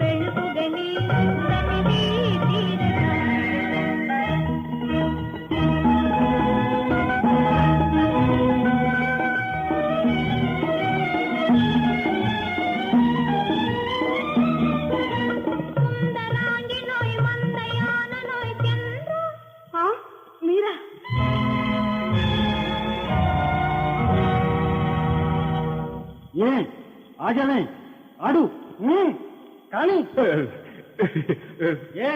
వెలుగుగని ఏ ఆగలే ఆడు ఉమ్, కానీ. ఏ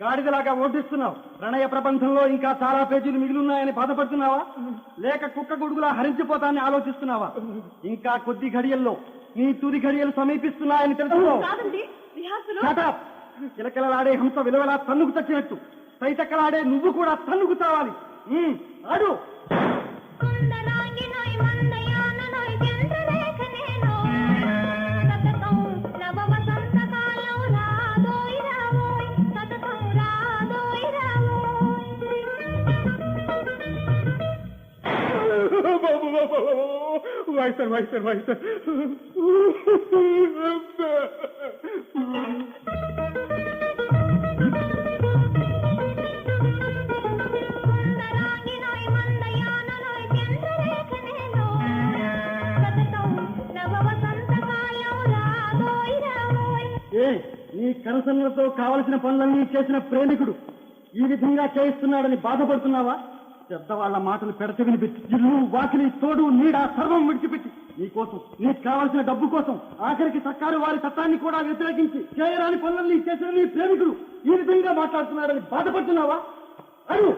గాడిదలాగా ఓటిస్తున్నావు ప్రణయ ప్రపంచంలో ఇంకా చాలా పేజీలు మిగిలిన్నాయని బాధపడుతున్నావా? లేక కుక్క గొడుగులా హరించిపోతానని ఆలోచిస్తున్నావా? ఇంకా కొద్ది ఘడియల్లో నీ తుది ఘడియలు సమీపిస్తున్నాయని తెలుసుకో. కాదండి రిహార్సల్. Shut up! కిలకిలలాడే హంస విలువలా తన్నుకు చచ్చినట్టు. తైతక్కలాడే నువ్వు కూడా తన్నుకు తావాలి ఆడు. బాబు సార్ వాయిస్తారు సార్ వాయిస్తారు సార్ ఏ నీ కరసనలతో కావలసిన పనులన్నీ చేసిన ప్రేమికుడు ఈ విధంగా చేయిస్తున్నాడని బాధపడుతున్నావా? పెద్దవాళ్ళ మాటలు పెడత వినిపించి ఇల్లు వాకిలి తోడు నీడ సర్వం విడిచిపెట్టి. నీకోసం నీకు కావాల్సిన డబ్బు కోసం ఆఖరికి సర్కారు వారి చట్టాన్ని కూడా వ్యతిరేకించి చేయరాని పనులన్నీ చేసిన నీ ప్రేమికుడు ఈ విధంగా మాట్లాడుతున్నాడని బాధపడుతున్నావా? అడు